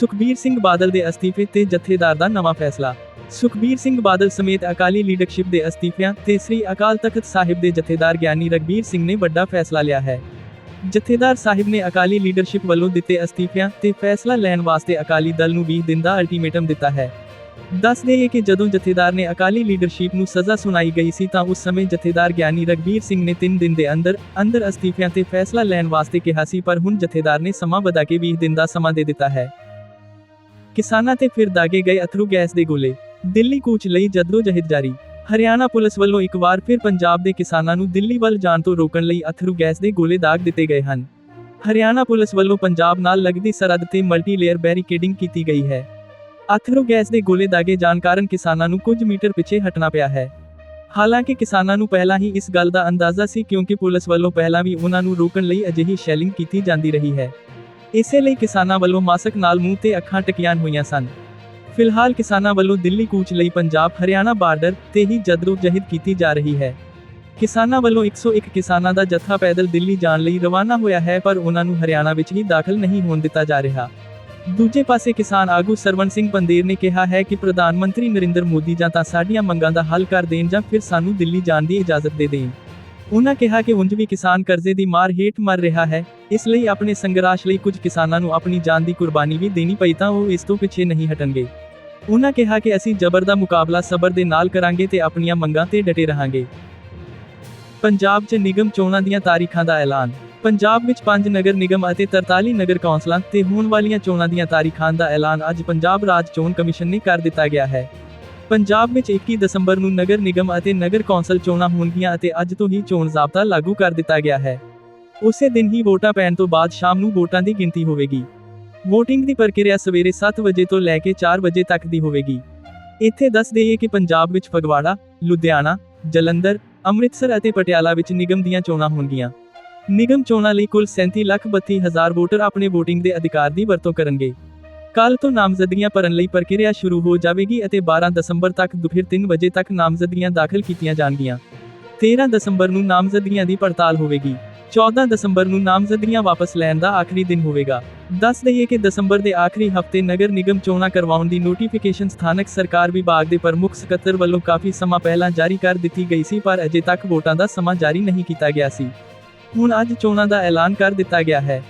ਸੁਖਬੀਰ ਸਿੰਘ ਬਾਦਲ ਦੇ ਅਸਤੀਫੇ ਤੇ ਜਥੇਦਾਰ ਦਾ ਨਵਾਂ ਫੈਸਲਾ। ਸੁਖਬੀਰ ਸਿੰਘ ਬਾਦਲ ਸਮੇਤ ਅਕਾਲੀ ਲੀਡਰਸ਼ਿਪ ਦੇ ਅਸਤੀਫਿਆਂ ਤੇ ਸ੍ਰੀ ਅਕਾਲ ਤਖਤ ਸਾਹਿਬ ਦੇ ਜਥੇਦਾਰ ਗਿਆਨੀ ਰਗਬੀਰ ਸਿੰਘ ਨੇ ਵੱਡਾ ਫੈਸਲਾ ਲਿਆ ਹੈ। ਜਥੇਦਾਰ ਸਾਹਿਬ ਨੇ ਅਕਾਲੀ ਲੀਡਰਸ਼ਿਪ ਵੱਲੋਂ ਦਿੱਤੇ ਅਸਤੀਫਿਆਂ ਤੇ ਫੈਸਲਾ ਲੈਣ ਵਾਸਤੇ ਅਕਾਲੀ ਦਲ ਨੂੰ 20 ਦਿਨ ਦਾ ਅਲਟੀਮੇਟਮ ਦਿੱਤਾ ਹੈ। ਦੱਸ ਦੇਈਏ ਕਿ ਜਦੋਂ ਜਥੇਦਾਰ ਨੇ ਅਕਾਲੀ ਲੀਡਰਸ਼ਿਪ ਨੂੰ ਸਜ਼ਾ ਸੁਣਾਈ ਗਈ ਸੀ ਤਾਂ ਉਸ ਸਮੇਂ ਜਥੇਦਾਰ ਗਿਆਨੀ ਰਗਬੀਰ ਸਿੰਘ ਨੇ 3 ਦਿਨ ਦੇ ਅੰਦਰ ਅੰਦਰ ਅਸਤੀਫਿਆਂ ਤੇ ਫੈਸਲਾ ਲੈਣ ਵਾਸਤੇ ਕਿਹਾ ਸੀ ਪਰ ਹੁਣ ਜਥੇਦਾਰ ਨੇ ਸਮਾਂ ਵਧਾ ਕੇ 20 ਦਿਨ ਦਾ ਸਮਾਂ ਦੇ ਦਿੱਤਾ ਹੈ। ਕਿਸਾਨਾਂ ਤੇ ਫਿਰ ਦਾਗੇ ਗਏ ਅਥਰੂ ਗੈਸ ਦੇ ਗੋਲੇ। ਦਿੱਲੀ ਕੂਚ ਲਈ ਜਹਿਦ ਜਾਰੀ। ਹਰਿਆਣਾ ਪੁਲਿਸ ਵੱਲੋਂ ਇੱਕ ਵਾਰ ਫਿਰ ਪੰਜਾਬ ਦੇ ਕਿਸਾਨਾਂ ਨੂੰ ਦਿੱਲੀ ਵੱਲ ਜਾਣ ਤੋਂ ਰੋਕਣ ਲਈ ਅਥਰੂ ਗੈਸ ਦੇ ਗੋਲੇ ਦਾਗ ਦਿੱਤੇ ਗਏ ਹਨ। ਹਰਿਆਣਾ ਪੁਲਿਸ ਵੱਲੋਂ ਪੰਜਾਬ ਨਾਲ ਲੱਗਦੀ ਸਰਹੱਦ ਤੇ ਮਲਟੀ ਲੇਅਰ ਬੈਰੀਕੇਡਿੰਗ ਕੀਤੀ ਗਈ ਹੈ। ਅਥਰੂ ਗੈਸ ਦੇ ਗੋਲੇ ਦਾਗੇ ਜਾਣ ਕਾਰਨ ਕਿਸਾਨਾਂ ਨੂੰ ਕੁਝ ਮੀਟਰ ਪਿੱਛੇ ਹਟਣਾ ਪਿਆ ਹੈ। ਹਾਲਾਂਕਿ ਕਿਸਾਨਾਂ ਨੂੰ ਪਹਿਲਾਂ ਹੀ ਇਸ ਗੱਲ ਦਾ ਅੰਦਾਜ਼ਾ ਸੀ ਕਿਉਂਕਿ ਪੁਲਿਸ ਵੱਲੋਂ ਪਹਿਲਾਂ ਵੀ ਉਹਨਾਂ ਨੂੰ ਰੋਕਣ ਲਈ ਅਜਿਹੀ ਸ਼ੈਲਿੰਗ ਕੀਤੀ ਜਾਂਦੀ ਰਹੀ ਹੈ। ਇਸੇ ਲਈ ਕਿਸਾਨਾਂ ਵੱਲੋਂ ਮਾਸਕ ਨਾਲ ਮੂੰਹ ਤੇ ਅੱਖਾਂ ਟਕੀਆਂ ਹੋਈਆਂ ਸਨ। ਫਿਲਹਾਲ ਕਿਸਾਨਾਂ ਵੱਲੋਂ ਦਿੱਲੀ ਕੂਚ ਲਈ ਪੰਜਾਬ ਹਰਿਆਣਾ ਬਾਰਡਰ ਤੇ ਹੀ ਜਹਿਦ ਕੀਤੀ ਜਾ ਰਹੀ ਹੈ। ਕਿਸਾਨਾਂ ਵੱਲੋਂ 101 ਕਿਸਾਨਾਂ ਦਾ ਜਥਾ ਪੈਦਲ ਦਿੱਲੀ ਜਾਣ ਲਈ ਰਵਾਨਾ ਹੋਇਆ ਹੈ, ਪਰ ਉਹਨਾਂ ਨੂੰ ਹਰਿਆਣਾ ਵਿੱਚ ਹੀ ਦਾਖਲ ਨਹੀਂ ਹੋਣ ਦਿੱਤਾ ਜਾ ਰਿਹਾ। ਦੂਜੇ ਪਾਸੇ ਕਿਸਾਨ ਆਗੂ ਸਰਵਣ ਸਿੰਘ ਪੰਦੇਰ ਨੇ ਕਿਹਾ ਹੈ ਕਿ ਪ੍ਰਧਾਨ ਮੰਤਰੀ ਨਰਿੰਦਰ ਮੋਦੀ ਜਾਂ ਤਾਂ ਸਾਡੀਆਂ ਮੰਗਾਂ ਦਾ ਹੱਲ ਕਰ ਦੇਣ ਜਾਂ ਫਿਰ ਸਾਨੂੰ ਦਿੱਲੀ ਜਾਣ ਦੀ ਇਜਾਜ਼ਤ ਦੇ ਦੇਣ। ਉਹਨਾਂ ਕਿਹਾ ਕਿ ਉਂਝ ਵੀ ਕਿਸਾਨ ਕਰਜ਼ੇ ਦੀ ਮਾਰ ਹੇਠ ਮਰ ਰਿਹਾ ਹੈ, ਇਸ ਲਈ ਆਪਣੇ ਸੰਘਰਸ਼ ਲਈ ਕੁਝ ਕਿਸਾਨਾਂ ਨੂੰ ਆਪਣੀ ਜਾਨ ਦੀ ਕੁਰਬਾਨੀ ਵੀ ਦੇਣੀ ਪਈ ਤਾਂ ਉਹ ਇਸ ਤੋਂ ਪਿੱਛੇ ਨਹੀਂ ਹਟਣਗੇ। ਉਹਨਾਂ ਕਿਹਾ ਕਿ ਅਸੀਂ ਜ਼ਬਰ ਦਾ ਮੁਕਾਬਲਾ ਸਬਰ ਦੇ ਨਾਲ ਕਰਾਂਗੇ ਤੇ ਆਪਣੀਆਂ ਮੰਗਾਂ ਤੇ ਡਟੇ ਰਹਾਂਗੇ। ਪੰਜਾਬ 'ਚ ਨਿਗਮ ਚੋਣਾਂ ਦੀਆਂ ਤਾਰੀਖਾਂ ਦਾ ਐਲਾਨ। ਪੰਜਾਬ ਵਿੱਚ ਪੰਜ ਨਗਰ ਨਿਗਮ ਅਤੇ 43 ਨਗਰ ਕੌਂਸਲਾਂ ਤੇ ਹੋਣ ਵਾਲੀਆਂ ਚੋਣਾਂ ਦੀਆਂ ਤਾਰੀਖਾਂ ਦਾ ਐਲਾਨ ਅੱਜ ਪੰਜਾਬ ਰਾਜ ਚੋਣ ਕਮਿਸ਼ਨ ਨੇ ਕਰ ਦਿੱਤਾ ਗਿਆ ਹੈ। ਪੰਜਾਬ ਵਿੱਚ 21 ਦਸੰਬਰ ਨੂੰ ਨਗਰ ਨਿਗਮ ਅਤੇ ਨਗਰ ਕੌਂਸਲ ਚੋਣਾਂ ਹੋਣਗੀਆਂ ਅਤੇ ਅੱਜ ਤੋਂ ਹੀ ਚੋਣ ਜ਼ਾਬਤਾ ਲਾਗੂ ਕਰ ਦਿੱਤਾ ਗਿਆ ਹੈ। ਉਸੇ ਦਿਨ ਹੀ ਵੋਟਾਂ ਪੈਣ ਤੋਂ ਬਾਅਦ ਸ਼ਾਮ ਨੂੰ ਵੋਟਾਂ ਦੀ ਗਿਣਤੀ ਹੋਵੇਗੀ। VOTING ਦੀ ਪ੍ਰਕਿਰਿਆ ਸਵੇਰੇ 7 ਵਜੇ ਤੋਂ ਲੈ ਕੇ 4 ਵਜੇ ਤੱਕ ਦੀ ਹੋਵੇਗੀ। ਇੱਥੇ ਦੱਸ ਦਈਏ ਕਿ ਪੰਜਾਬ ਵਿੱਚ ਫਗਵਾੜਾ ਲੁਧਿਆਣਾ ਜਲੰਧਰ ਅੰਮ੍ਰਿਤਸਰ ਅਤੇ ਪਟਿਆਲਾ ਵਿੱਚ ਨਿਗਮ ਦੀਆਂ ਚੋਣਾਂ ਹੋਣਗੀਆਂ। ਨਿਗਮ ਚੋਣਾਂ ਲਈ ਕੁੱਲ 37,32,000 ਵੋਟਰ ਆਪਣੇ VOTING ਦੇ ਅਧਿਕਾਰ ਦੀ ਵਰਤੋਂ ਕਰਨਗੇ। ਕੱਲ ਤੋਂ ਨਾਮਜ਼ਦਗੀਆਂ ਭਰਨ ਲਈ ਪ੍ਰਕਿਰਿਆ ਸ਼ੁਰੂ ਹੋ ਜਾਵੇਗੀ ਅਤੇ 12 ਦਸੰਬਰ ਤੱਕ ਦੁਪਹਿਰ 3 ਵਜੇ ਤੱਕ ਨਾਮਜ਼ਦਗੀਆਂ ਦਾਖਲ ਕੀਤੀਆਂ ਜਾਣਗੀਆਂ। 13 ਦਸੰਬਰ ਨੂੰ ਨਾਮਜ਼ਦਗੀਆਂ ਦੀ ਪੜਤਾਲ ਹੋਵੇਗੀ। 14 ਦਸੰਬਰ ਨੂੰ ਨਾਮਜ਼ਦਗੀਆਂ ਵਾਪਸ ਲੈਣ ਦਾ ਆਖਰੀ ਦਿਨ ਹੋਵੇਗਾ। ਦੱਸ ਦਈਏ ਕਿ ਦਸੰਬਰ ਦੇ ਆਖਰੀ ਹਫ਼ਤੇ ਨਗਰ ਨਿਗਮ ਚੋਣਾਂ ਕਰਵਾਉਣ ਦੀ ਨੋਟੀਫਿਕੇਸ਼ਨ ਸਥਾਨਕ ਸਰਕਾਰ ਵਿਭਾਗ ਦੇ ਪ੍ਰਮੁੱਖ ਸਕੱਤਰ ਵੱਲੋਂ ਕਾਫੀ ਸਮਾਂ ਪਹਿਲਾਂ ਜਾਰੀ ਕਰ ਦਿੱਤੀ ਗਈ ਸੀ, ਪਰ ਅਜੇ ਤੱਕ ਵੋਟਾਂ ਦਾ ਸਮਾਂ ਜਾਰੀ ਨਹੀਂ ਕੀਤਾ ਗਿਆ ਸੀ। ਹੁਣ ਅੱਜ ਚੋਣਾਂ ਦਾ ਐਲਾਨ ਕਰ ਦਿੱਤਾ ਗਿਆ ਹੈ।